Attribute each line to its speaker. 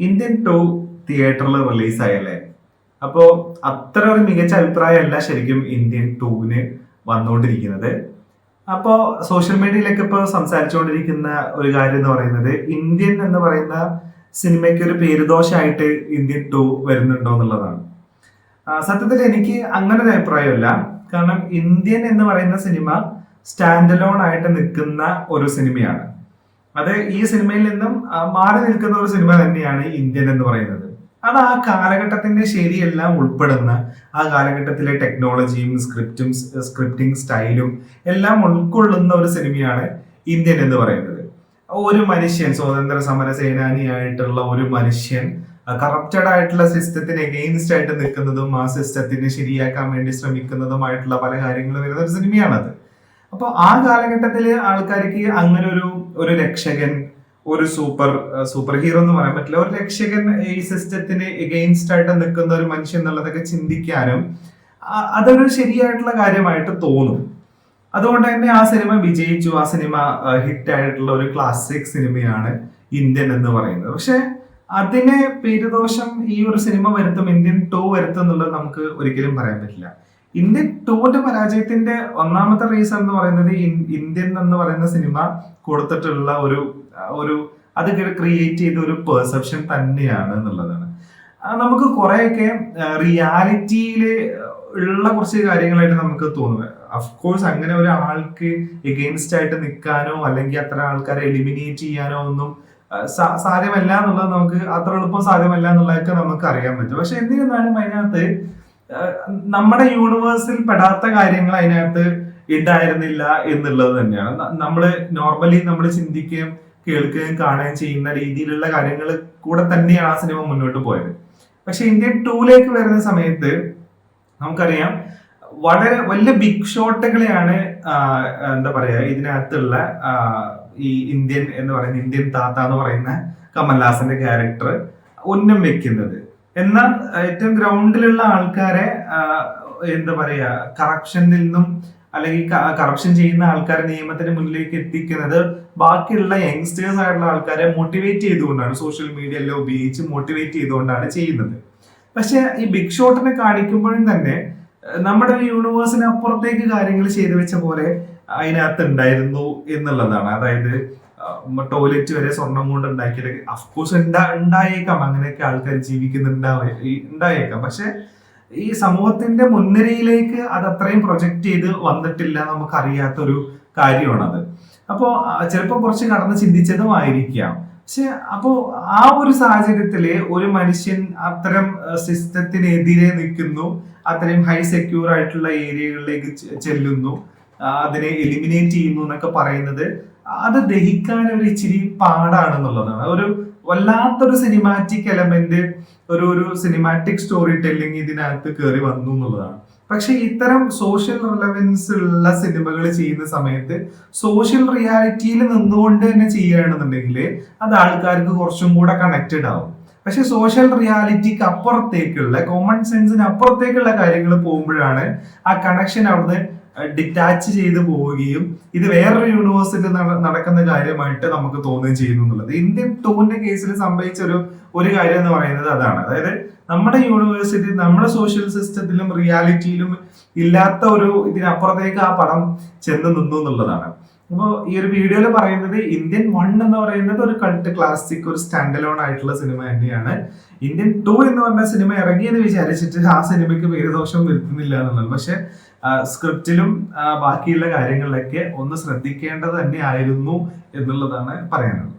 Speaker 1: Indian two തിയേറ്ററിൽ റിലീസായല്ലേ അപ്പോ അത്ര ഒരു മികച്ച അഭിപ്രായമല്ല ശരിക്കും ഇന്ത്യൻ ടൂവിന് വന്നുകൊണ്ടിരിക്കുന്നത്. അപ്പോ സോഷ്യൽ മീഡിയയിലൊക്കെ ഇപ്പോൾ സംസാരിച്ചുകൊണ്ടിരിക്കുന്ന ഒരു കാര്യം എന്ന് പറയുന്നത് ഇന്ത്യൻ എന്ന് പറയുന്ന സിനിമയ്ക്ക് ഒരു പേരുദോഷമായിട്ട് ഇന്ത്യൻ ടു വരുന്നുണ്ടോ എന്നുള്ളതാണ്. സത്യത്തിൽ എനിക്ക് അങ്ങനെ ഒരു അഭിപ്രായമല്ല. കാരണം ഇന്ത്യൻ എന്ന് പറയുന്ന സിനിമ സ്റ്റാൻഡലോൺ ആയിട്ട് നിൽക്കുന്ന ഒരു സിനിമയാണ് അത് ഈ സിനിമയിൽ നിന്നും മാറി നിൽക്കുന്ന ഒരു സിനിമ തന്നെയാണ് ഇന്ത്യൻ എന്ന് പറയുന്നത്. അത് ആ കാലഘട്ടത്തിന്റെ ശരിയെല്ലാം ഉൾപ്പെടുന്ന ആ കാലഘട്ടത്തിലെ ടെക്നോളജിയും സ്ക്രിപ്റ്റും സ്ക്രിപ്റ്റിംഗ് സ്റ്റൈലും എല്ലാം ഉൾക്കൊള്ളുന്ന ഒരു സിനിമയാണ് ഇന്ത്യൻ എന്ന് പറയുന്നത്. ഒരു മനുഷ്യൻ സ്വാതന്ത്ര്യ സമര സേനാനിയായിട്ടുള്ള ഒരു മനുഷ്യൻ കറപ്റ്റഡ് ആയിട്ടുള്ള സിസ്റ്റത്തിന് എഗെയിൻസ്റ്റ് ആയിട്ട് നിൽക്കുന്നതും ആ സിസ്റ്റത്തിനെ ശരിയാക്കാൻ വേണ്ടി ശ്രമിക്കുന്നതുമായിട്ടുള്ള പല കാര്യങ്ങളും വരുന്ന ഒരു സിനിമയാണത്. അപ്പോൾ ആ കാലഘട്ടത്തിൽ ആൾക്കാർക്ക് അങ്ങനെ ഒരു ഒരു രക്ഷകൻ ഒരു സൂപ്പർ സൂപ്പർ ഹീറോ എന്ന് പറയാൻ പറ്റില്ല. ഒരു രക്ഷകൻ ഈ സിസ്റ്റത്തിന് എഗെയിൻസ്റ്റ് ആയിട്ട് നിൽക്കുന്ന ഒരു മനുഷ്യൻ എന്നുള്ളതൊക്കെ ചിന്തിക്കാനും അതൊരു ശരിയായിട്ടുള്ള കാര്യമായിട്ട് തോന്നും. അതുകൊണ്ട് തന്നെ ആ സിനിമ വിജയിച്ചു. ആ സിനിമ ഹിറ്റ് ആയിട്ടുള്ള ഒരു ക്ലാസിക് സിനിമയാണ് ഇന്ത്യൻ എന്ന് പറയുന്നത്. പക്ഷെ അതിനെ പേരുദോഷം ഈ ഒരു സിനിമ വരുത്തും ഇന്ത്യൻ ടു വരുത്തും എന്നുള്ളത് നമുക്ക് ഒരിക്കലും പറയാൻ പറ്റില്ല. ഇന്ത്യൻ ടൂവിന്റെ പരാജയത്തിന്റെ ഒന്നാമത്തെ റീസൺ എന്ന് പറയുന്നത് ഇന്ത്യൻ എന്ന് പറയുന്ന സിനിമ കൊടുത്തിട്ടുള്ള ഒരു ഒരു അത് ക്രിയേറ്റ് ചെയ്ത ഒരു പെർസെപ്ഷൻ തന്നെയാണ് എന്നുള്ളതാണ്. നമുക്ക് കുറെയൊക്കെ റിയാലിറ്റിയിൽ ഉള്ള കുറച്ച് കാര്യങ്ങളായിട്ട് നമുക്ക് തോന്നുക അഫ്കോഴ്സ് അങ്ങനെ ഒരാൾക്ക് എഗെയിൻസ്റ്റ് ആയിട്ട് നിൽക്കാനോ അല്ലെങ്കിൽ അത്ര ആൾക്കാരെ എലിമിനേറ്റ് ചെയ്യാനോ ഒന്നും സാധ്യമല്ല എന്നുള്ളത് നമുക്ക് അത്ര എളുപ്പം സാധ്യമല്ല എന്നുള്ളതൊക്കെ നമുക്ക് അറിയാൻ പറ്റും. പക്ഷെ എന്നിരുന്നാലും അതിനകത്ത് നമ്മുടെ യൂണിവേഴ്സിൽ പെടാത്ത കാര്യങ്ങൾ അതിനകത്ത് ഉണ്ടായിരുന്നില്ല എന്നുള്ളത് തന്നെയാണ്. നമ്മൾ നോർമലി നമ്മൾ ചിന്തിക്കുകയും കേൾക്കുകയും കാണുകയും ചെയ്യുന്ന രീതിയിലുള്ള കാര്യങ്ങൾ കൂടെ തന്നെയാണ് ആ സിനിമ മുന്നോട്ട് പോയത്. പക്ഷെ ഇന്ത്യൻ ടൂലേക്ക് വരുന്ന സമയത്ത് നമുക്കറിയാം വളരെ വലിയ ബിഗ് ഷോട്ടുകളെയാണ് എന്താ പറയാ ഇതിനകത്തുള്ള ഈ ഇന്ത്യൻ എന്ന് പറയുന്ന ഇന്ത്യൻ താത്ത എന്ന് പറയുന്ന കമൽഹാസന്റെ ക്യാരക്ടർ ഉന്നം വെക്കുന്നത്. എന്നാൽ ഏറ്റവും ഗ്രൗണ്ടിലുള്ള ആൾക്കാരെ എന്താ പറയാ കറപ്ഷനിൽ നിന്നും അല്ലെങ്കിൽ കറപ്ഷൻ ചെയ്യുന്ന ആൾക്കാരെ നിയമത്തിന് മുന്നിലേക്ക് എത്തിക്കുന്നത് ബാക്കിയുള്ള യങ്സ്റ്റേഴ്സ് ആയിട്ടുള്ള ആൾക്കാരെ മോട്ടിവേറ്റ് ചെയ്തുകൊണ്ടാണ്. സോഷ്യൽ മീഡിയ എല്ലാം ഉപയോഗിച്ച് മോട്ടിവേറ്റ് ചെയ്തുകൊണ്ടാണ് ചെയ്യുന്നത്. പക്ഷെ ഈ ബിഗ് ഷോട്ടിനെ കാണിക്കുമ്പോഴും തന്നെ നമ്മുടെ യൂണിവേഴ്സിന് അപ്പുറത്തേക്ക് കാര്യങ്ങൾ ചെയ്തു വെച്ച പോലെ അതിനകത്ത് ഉണ്ടായിരുന്നു എന്നുള്ളതാണ്. അതായത് ടോയ്ലറ്റ് വരെ സ്വർണം കൊണ്ട് ഉണ്ടാക്കിയത് അഫ്കോഴ്സ് ഉണ്ടാ ഉണ്ടായേക്കാം. അങ്ങനെയൊക്കെ ആൾക്കാർ ജീവിക്കുന്നുണ്ടാവേ ഉണ്ടായേക്കാം. പക്ഷെ ഈ സമൂഹത്തിന്റെ മുൻനിരയിലേക്ക് അത് അത്രയും പ്രൊജക്ട് ചെയ്ത് വന്നിട്ടില്ല നമുക്കറിയാത്തൊരു കാര്യമാണത്. അപ്പോ ചിലപ്പോൾ കുറച്ച് കടന്ന് ചിന്തിച്ചതും ആയിരിക്കാം. പക്ഷെ അപ്പോ ആ ഒരു സാഹചര്യത്തിൽ ഒരു മനുഷ്യൻ അത്തരം സിസ്റ്റത്തിനെതിരെ നിൽക്കുന്നു. അത്രയും ഹൈ സെക്യൂർ ആയിട്ടുള്ള ഏരിയകളിലേക്ക് ചെല്ലുന്നു. അതിനെ എലിമിനേറ്റ് ചെയ്യുന്നു എന്നൊക്കെ പറയുന്നത് അത് ദഹിക്കാൻ ഒരു ഇച്ചിരി പാടാണെന്നുള്ളതാണ്. ഒരു വല്ലാത്തൊരു സിനിമാറ്റിക് എലമെന്റ് ഒരു ഒരു സിനിമാറ്റിക് സ്റ്റോറി ടെല്ലിംഗ് ഇതിനകത്ത് കയറി വന്നു എന്നുള്ളതാണ്. പക്ഷെ ഇത്തരം സോഷ്യൽ റിലവൻസ് ഉള്ള സിനിമകൾ ചെയ്യുന്ന സമയത്ത് സോഷ്യൽ റിയാലിറ്റിയിൽ നിന്നുകൊണ്ട് തന്നെ ചെയ്യുകയാണെന്നുണ്ടെങ്കിൽ അത് ആൾക്കാർക്ക് കുറച്ചും കൂടെ കണക്റ്റഡ് ആവും. പക്ഷെ സോഷ്യൽ റിയാലിറ്റിക്ക് അപ്പുറത്തേക്കുള്ള കോമൺ സെൻസിന് അപ്പുറത്തേക്കുള്ള കാര്യങ്ങൾ പോകുമ്പോഴാണ് ആ കണക്ഷൻ അവിടുന്ന് ഡിറ്റാച്ച് ചെയ്ത് പോവുകയും ഇത് വേറൊരു യൂണിവേഴ്സിൽ നടക്കുന്ന കാര്യമായിട്ട് നമുക്ക് തോന്നുകയും ചെയ്യുന്നു എന്നുള്ളത്. ഇന്ത്യൻ ടൂറിന്റെ കേസിൽ സംഭവിച്ച ഒരു ഒരു കാര്യം എന്ന് പറയുന്നത് അതാണ്. അതായത് നമ്മുടെ യൂണിവേഴ്സിറ്റി നമ്മുടെ സോഷ്യൽ സിസ്റ്റത്തിലും റിയാലിറ്റിയിലും ഇല്ലാത്ത ഒരു ഇതിനപ്പുറത്തേക്ക് ആ പടം ചെന്ന് നിന്നു എന്നുള്ളതാണ്. അപ്പോൾ ഈ ഒരു വീഡിയോയിൽ പറയുന്നത് ഇന്ത്യൻ വൺ എന്ന് പറയുന്നത് ഒരു കൾട്ട് ക്ലാസിക് ഒരു സ്റ്റാൻഡ് അലോൺ ആയിട്ടുള്ള സിനിമ തന്നെയാണ്. ഇന്ത്യൻ ടു എന്ന് പറഞ്ഞ സിനിമ ഇറങ്ങിയെന്ന് വിചാരിച്ചിട്ട് ആ സിനിമയ്ക്ക് പേരുദോഷം വരുത്തുന്നില്ല എന്നുള്ളത്. പക്ഷെ സ്ക്രിപ്റ്റിലും ബാക്കിയുള്ള കാര്യങ്ങളിലൊക്കെ ഒന്ന് ശ്രദ്ധിക്കേണ്ടത് തന്നെ ആയിരുന്നു എന്നുള്ളതാണ് പറയാനുള്ളത്.